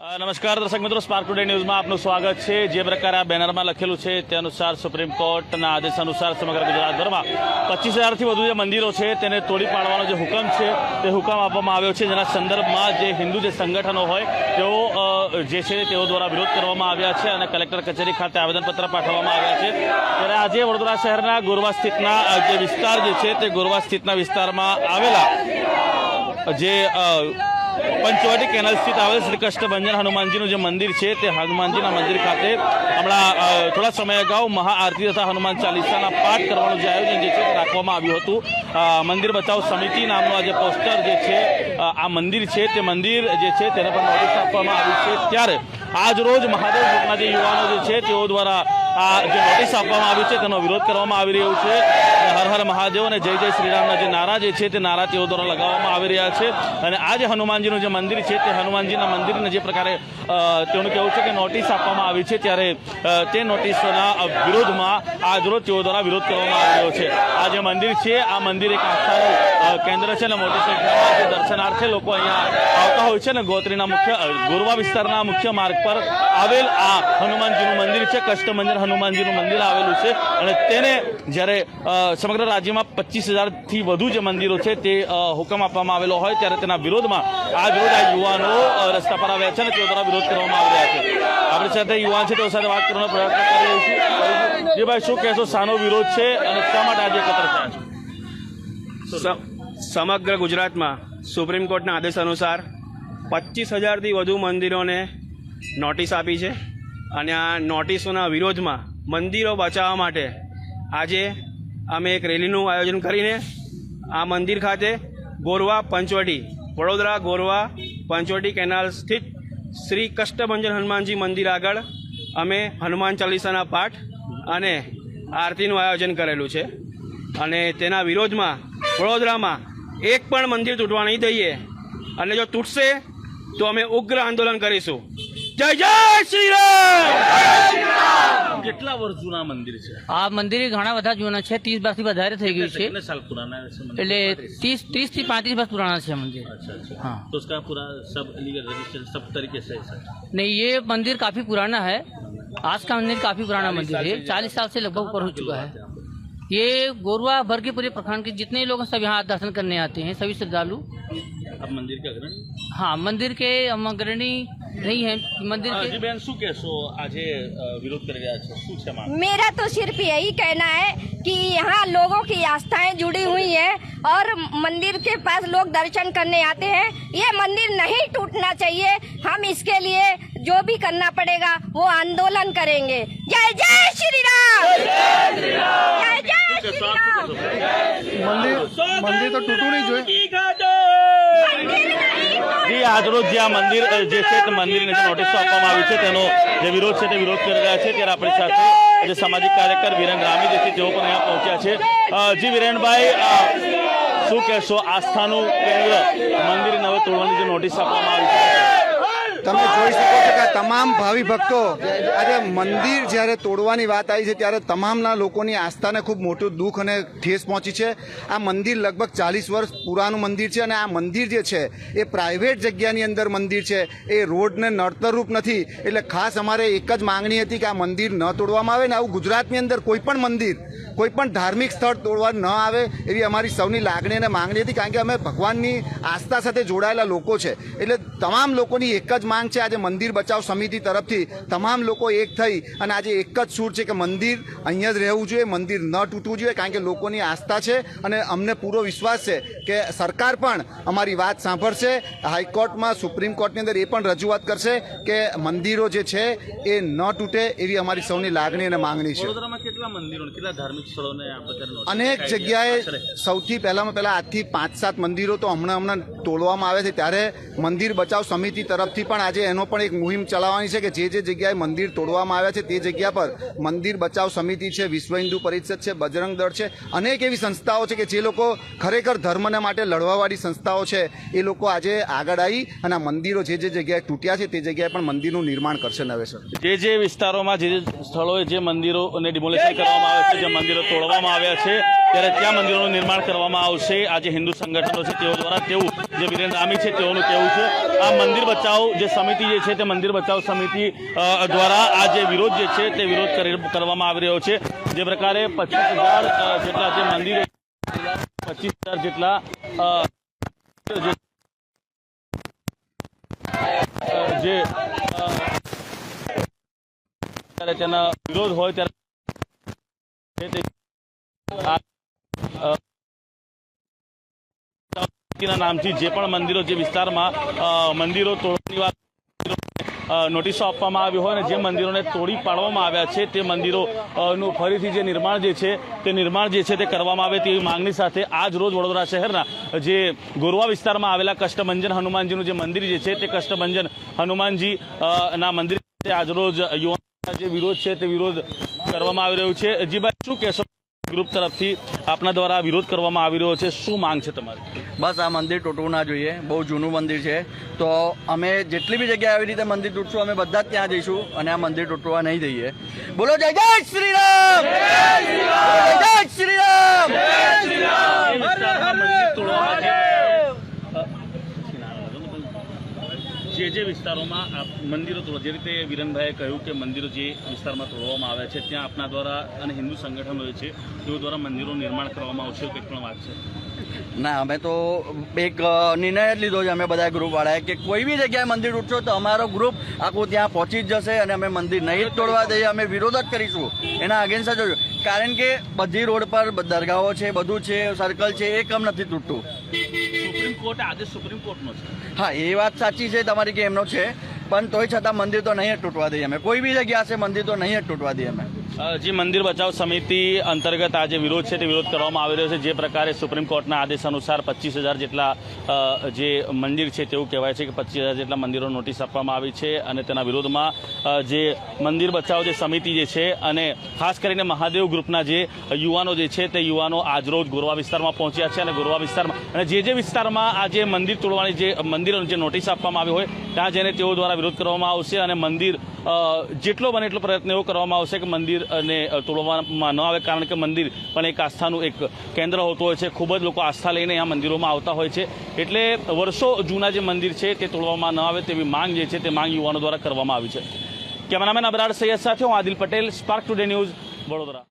નમસ્કાર દર્શક મિત્રો સ્પાર્ક ટુડે ન્યૂઝમાં આપનું સ્વાગત છે. જે પ્રકારે આ બેનરમાં લખેલું છે તે અનુસાર સુપ્રીમ કોર્ટના આદેશ અનુસાર સમગ્ર ગુજરાતભરમાં પચીસ હજારથી વધુ જે મંદિરો છે તેને તોડી પાડવાનો જે હુકમ છે, તે હુકમ આપવામાં આવ્યો છે. જેના સંદર્ભમાં જે હિન્દુ જે સંગઠનો હોય, તેઓ જે છે તેઓ દ્વારા વિરોધ કરવામાં આવ્યા છે અને કલેક્ટર કચેરી ખાતે આવેદનપત્ર પાઠવવામાં આવ્યા છે. ત્યારે આજે વડોદરા શહેરના ગોરવા સ્થિતના જે વિસ્તાર જે છે તે ગોરવા સ્થિતના વિસ્તારમાં આવેલા જે પંચવટી કેનાલ સ્થિત આવેલ શ્રી કષ્ટભંજન હનુમાનજીનું જે મંદિર છે, તે હનુમાનજીના મંદિર ખાતે હમણાં થોડા સમય અગાઉ મહાઆરતી તથા હનુમાન ચાલીસાના પાઠ કરવાનું જે આયોજન જે છે રાખવામાં આવ્યું હતું. મંદિર બચાવ સમિતિ નામનું આ જે પોસ્ટર જે છે આ મંદિર છે, તે મંદિર જે છે તેને પણ નોટિસ આપવામાં આવી છે. ત્યારે આજ રોજ મહાદેવ ગ્રુપના જે યુવાનો જે છે તેઓ દ્વારા આ જે નોટિસ આપવામાં આવી છે તેનો વિરોધ કરવામાં આવી રહ્યો છે. હર હર મહાદેવ અને જય જય શ્રીરામના જે નારા જે છે તે નારા તેઓ દ્વારા લગાવવામાં આવી રહ્યા છે. અને આ જે હનુમાનજીનું જે મંદિર છે તે હનુમાનજીના મંદિરને જે પ્રકારે તેનું કહેવું છે કે નોટિસ આપવામાં આવી છે ત્યારે તે નોટિસના વિરોધમાં આજરોજ તેઓ દ્વારા વિરોધ કરવામાં આવ્યો છે. આ જે મંદિર છે, આ મંદિર એક આસ્થાનું કેન્દ્ર છે ને, મોટી સંખ્યામાં જે દર્શનાર્થે લોકો અહીંયા આવતા હોય છે ને, ગોત્રીના મુખ્ય ગોરવા વિસ્તારના મુખ્ય માર્ગ પર આવેલ આ હનુમાનજીનું મંદિર છે કષ્ટમંજન હનુમાનજીનું મંદિર આવેલું છે અને તેને જ્યારે સમગ્ર રાજ્યમાં પચીસ હજારથી વધુ જે મંદિરો છે તે હુકમ આપવામાં આવેલો હોય ત્યારે તેના વિરોધમાં આજ રોજ આ યુવાનો રસ્તા પર આવ્યા છે અને તેઓ દ્વારા વિરોધ કરવામાં આવી રહ્યા છે. આપણી સાથે યુવાન છે, તેઓ સાથે વાત કરવાનો પ્રયત્ન કરી રહીશું જે ભાઈ, શું કહેશો? શાનો વિરોધ છે અને શા માટે આજે એકત્ર થયા છો? સમગ્ર ગુજરાતમાં સુપ્રીમ કોર્ટના આદેશ અનુસાર પચીસ હજારથી વધુ મંદિરોને નોટિસ આપી છે અને આ નોટિસોના વિરોધમાં મંદિરો બચાવવા માટે આજે અમે એક રેલીનું આયોજન કરીને આ મંદિર ખાતે ગોરવા પંચવટી, વડોદરા ગોરવા પંચવટી કેનાલ સ્થિત શ્રી કષ્ટભંજન હનુમાનજી મંદિર આગળ અમે હનુમાન ચાલીસાના પાઠ અને આરતીનું આયોજન કરેલું છે. અને તેના વિરોધમાં વડોદરામાં એક પણ મંદિર તૂટવા નહીં દઈએ. અને જો તૂટશે તો અમે ઉગ્ર આંદોલન કરીશું. જય જય શ્રી રામ! કેટલા વર્ષ જૂના મંદિર છે? આ મંદિર ઘણા બધા જૂના છે. ત્રીસ વર્ષથી વધારે થઈ ગયું છે. એટલે ત્રીસ ત્રીસથી પાંત્રીસ વર્ષ પુરાણા છે મંદિર. हाँ तो उसका पूरा सब लीगल रजिस्टर सब तरीके से है सर नहीं ये मंदिर काफी पुराना है आज का मंदिर ये गोरवा भर के पूरे प्रखंड के जितने लोग सब यहाँ दर्शन करने आते हैं सभी श्रद्धालु। अब मंदिर के अग्रणी? हाँ मंदिर के अग्रणी नहीं है मंदिर के बहन शू कहो विरोध कर मेरा तो सिर्फ़ यही कहना है कि यहाँ लोगों की आस्थाएँ जुड़ी हुई है और मंदिर के पास लोग दर्शन करने आते हैं। ये मंदिर नहीं टूटना चाहिए। हम इसके लिए जो भी करना पड़ेगा वो आंदोलन करेंगे। जय जय श्री राम! जय जय મંદિર મંદિર તો તૂટવું નહીં જોઈએ. જી આજરોજ જે આ મંદિર જે છે તે મંદિરને જે નોટિસો આપવામાં આવી છે તેનો જે વિરોધ છે તે વિરોધ કરી રહ્યા છે. ત્યારે આપણી સાથે જે સામાજિક કાર્યકર વિરેન રામી જે છે તેઓ પણ અહીંયા પહોંચ્યા છે. જી વિરેનભાઈ શું કહેશો? આસ્થાનું કેન્દ્ર મંદિરને હવે તોડવાની જે નોટિસ આપવામાં આવી છે. તમે જોઈ શકો છો કે તમામ ભાવિ ભક્તો આજે મંદિર જ્યારે તોડવાની વાત આવી છે ત્યારે તમામના લોકોની આસ્થાને ખૂબ મોટું દુઃખ અને ઠેસ પહોંચી છે. આ મંદિર લગભગ ચાલીસ વર્ષ પુરાનું મંદિર છે અને આ મંદિર જે છે એ પ્રાઇવેટ જગ્યાની અંદર મંદિર છે. એ રોડને નડતરરૂપ નથી. એટલે ખાસ અમારે એક જ માંગણી હતી કે આ મંદિર ન તોડવામાં આવે ને આવું ગુજરાતની અંદર કોઈ પણ મંદિર કોઈ પણ ધાર્મિક સ્થળ તોડવા ન આવે એવી અમારી સૌની લાગણી અને માંગણી હતી કારણ કે અમે ભગવાનની આસ્થા સાથે જોડાયેલા લોકો છે. એટલે તમામ લોકોની એક જ માંગ છે આજે મંદિર બચાવ સમિતિ તરફથી તમામ લોકો એક થઈ અને આજે એક જ સૂર છે કે મંદિર અહીંયા જ રહેવું જોઈએ, મંદિર ન તૂટવું જોઈએ, કારણ કે લોકોની આસ્થા છે અને અમને પૂરો વિશ્વાસ છે કે સરકાર પણ અમારી વાત સાંભળશે. હાઈકોર્ટમાં, સુપ્રીમ કોર્ટની અંદર એ પણ રજૂઆત કરશે કે મંદિરો જે છે એ ન તૂટે એવી અમારી સૌની લાગણી અને માંગણી છે. કેટલા મંદિરો કેટલા ધાર્મિક સ્થળોને અનેક જગ્યાએ સૌથી પહેલામાં પહેલા આજથી પાંચ સાત મંદિરો તો હમણાં હમણાં તોડવામાં આવે છે. ત્યારે મંદિર બચાવ સમિતિ તરફથી પણ આજે એનો પણ એક મુહિમ ચલાવવાની છે કે જે જે જગ્યાએ મંદિર તોડવામાં આવ્યા છે તે જગ્યા પર મંદિર બચાવ સમિતિ છે વિશ્વ હિન્દુ પરિષદ છે બજરંગ દળ છે અનેક એવી સંસ્થાઓ છે કે જે લોકો ખરેખર ધર્મને માટે લડવાવાળી સંસ્થાઓ છે. એ લોકો આજે આગળ આવી અને આ મંદિરો જે જે જગ્યાએ તૂટ્યા છે તે જગ્યાએ પણ મંદિરનું નિર્માણ કરશે નવેસર જે જે વિસ્તારોમાં જે જે સ્થળોએ જે મંદિરો અને ડિમોલેશન કરવામાં આવે છે, જે મંદિરો તોડવામાં આવ્યા છે, ત્યારે ત્યાં મંદિરોનું નિર્માણ કરવામાં આવશે. આ જે હિન્દુ સંગઠનો છે, તેઓ દ્વારા તેવું જે વિરેન રામી છે, તેઓનું કહેવું છે. આ મંદિર બચાવ જે સમિતિ જે છે, તે મંદિર બચાવ સમિતિ દ્વારા આ જે વિરોધ જે છે, તે વિરોધ કરી, કરવામાં આવી રહ્યો છે. જે પ્રકારે પચીસ હજાર જેટલા જે મંદિરો પચીસ હજાર જેટલા જે ત્યારે તેના વિરોધ હોય ત્યારે નામથી જે પણ મંદિરો, જે વિસ્તારમાં મંદિરો તોડવાની વાત નોટિસો આપવામાં આવી હોય અને જે મંદિરોને તોડી પાડવામાં આવ્યા છે, તે મંદિરો નું ફરીથી જે નિર્માણ જે છે, તે નિર્માણ જે છે, તે કરવામાં આવે તેવી માંગણી સાથે આજ રોજ વડોદરા શહેરના જે ગોરવા વિસ્તારમાં આવેલા કષ્ટભંજન હનુમાનજીનું જે મંદિર જે છે, તે કષ્ટભંજન હનુમાનજી ના મંદિર આજરોજ યુવાનો જે વિરોધ છે તે વિરોધ કરવામાં આવી રહ્યો છે. અજીભાઈ શું કહેશો? ગ્રુપ તરફથી આપના દ્વારા વિરોધ કરવામાં આવી રહ્યો છે. શું માંગ છે તમારી? બસ આ મંદિર તૂટવું ના જોઈએ. બહુ જૂનું મંદિર છે. તો અમે જેટલી બી જગ્યાએ આવી રીતે મંદિર તૂટશું અમે બધા જ ત્યાં જઈશું અને આ મંદિર તૂટવા નહીં દઈએ. બોલો જય જય શ્રી રામ જય શ્રી રામ મંદિર તોડવા માટે જે જે વિસ્તારોમાં મંદિરો તોડવા જે રીતે વિરનભાઈએ કહ્યું કે મંદિરો જે વિસ્તારમાં તોડવામાં આવ્યા છે, ત્યાં આપના દ્વારા અને હિન્દુ સંગઠનો છે, તેઓ દ્વારા મંદિરોનું નિર્માણ કરવામાં આવશે કંઈક પણ વાત છે? ના અમે તો એક નિર્ણય જ લીધો છે અમે બધા ગ્રુપવાળાએ કે કોઈ બી જગ્યાએ મંદિર તૂટશો તો અમારો ગ્રુપ આખું ત્યાં પહોંચી જ જશે અને અમે મંદિર નહીં તોડવા દઈએ અમે વિરોધ જ કરીશું. એના અગેન્સ્ટ જ કારણ કે બધી રોડ પર દરગાહો છે બધું છે સર્કલ છે એ કમ નથી તૂટતું. સુપ્રીમ કોર્ટ આદેશ સુપ્રીમ કોર્ટનો છે. હા એ વાત સાચી છે તમારી કે એમનો છે પણ તોય છતાં મંદિર તો નહીં જ તૂટવા દઈએ અમે. કોઈ બી જગ્યા હશે મંદિર તો નહીં જ તૂટવા દઈએ અમે. જે મંદિર બચાવ સમિતિ અંતર્ગત આ જે વિરોધ છે તે વિરોધ કરવામાં આવી રહ્યો છે. જે પ્રકારે સુપ્રીમ કોર્ટના આદેશ અનુસાર પચીસ હજાર જેટલા જે મંદિર છે તેવું કહેવાય છે કે પચીસ હજાર જેટલા મંદિરો નોટિસ આપવામાં આવી છે અને તેના વિરોધમાં જે મંદિર બચાવ જે સમિતિ જે છે અને ખાસ કરીને મહાદેવ ગ્રુપના જે યુવાનો જે છે તે યુવાનો આજરોજ ગોરવા વિસ્તારમાં પહોંચ્યા છે અને ગોરવા વિસ્તારમાં અને જે જે વિસ્તારમાં આ જે મંદિર તોડવાની જે મંદિરોની જે નોટિસ આપવામાં આવી હોય, ત્યાં જઈને તેઓ દ્વારા વિરોધ કરવામાં આવશે અને મંદિર જેટલો બને એટલો પ્રયત્ન એવો કરવામાં આવશે કે મંદિર ને તોડવામાં ન આવે કારણ કે મંદિર પણ એક આસ્થાનું એક કેન્દ્ર હોતું હોય છે. ખૂબ જ લોકો આસ્થા લઈને અહીંયા મંદિરોમાં આવતા હોય છે. એટલે વર્ષો જૂના જે મંદિર છે તે તોડવામાં ન આવે તેવી માંગ જે છે તે માંગ યુવાનો દ્વારા કરવામાં આવી છે. કેમેરામેન અબરાડ સૈયદ સાથે હું Adil Patel, Spark Today News Vadodara.